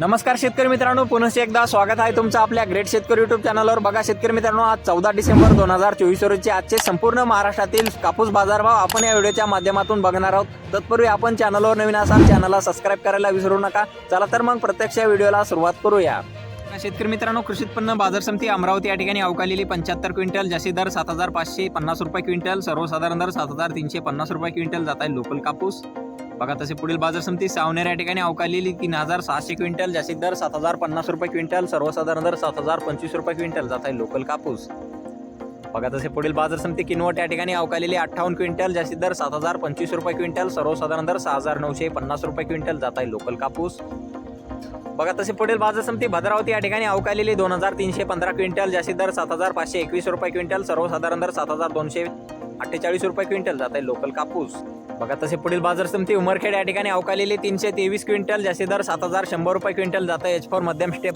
नमस्कार शेतकरी मित्रांनो पुनश्च एकदा स्वागत आहे तुमचं आपल्या ग्रेट शेतकरी युट्यूब चॅनलवर बघा शेतकरी मित्रांनो आज चौदा डिसेंबर दोन हजार चोवीस रोजी आजचे संपूर्ण महाराष्ट्रातील कापूस बाजारभाव आपण या व्हिडिओच्या माध्यमातून बघणार आहोत. तत्पूर्वी आपण चॅनलवर नवीन असाल चॅनलला सबस्क्राईब करायला विसरू नका. चला तर मग प्रत्यक्ष व्हिडिओला सुरुवात करूया. शेतकरी मित्रांनो कृषी उत्पन्न बाजार समिती अमरावती या ठिकाणी अवकालेली पंच्याहत्तर क्विंटल जास्ती दर सात हजार पाचशे पन्नास रुपये क्विंटल सर्वसाधारण दर सात हजार तीनशे पन्नास रुपये क्विंटल जात आहे लोकल कापूस. बघा तसे पुढील बाजार समिती सावनेर या ठिकाणी अवकालेली तीन हजार सहाशे क्विंटल जास्तीत दर सात हजार पन्नास रुपये क्विंटल सर्वसाधारण दर सात हजार पंचवीस रुपये क्विंटल. जात आहे लोकल कापूस. बघा तसे पुढील बाजार समिती किनवट या ठिकाणी अवकालेली अठ्ठावन्न क्विंटल जास्तीत दर सात हजार पंचवीस रुपये क्विंटल सर्वसाधारण दर सहा हजार नऊशे पन्नास रुपये क्विंटल. जात आहे लोकल कापूस. बघा तसे पुढील बाजार समिती भद्रावती या ठिकाणी अवकालेली दोन हजार तीनशे पंधरा क्विंटल जास्तीत दर सात हजार पाचशे एकवीस रुपये क्विंटल सर्वसाधारण दर सात हजार दोनशे अठ्ठेचाळीस रुपये क्विंटल. जात आहे लोकल कापूस. बघा तसे पुढील बाजार समिती उमरखेड या ठिकाणी अवकालेली तीनशे तेवीस क्विंटल जास्तीदार सात हजार शंभर रुपये क्विंटल जातं. एच फोर मध्यम स्टेप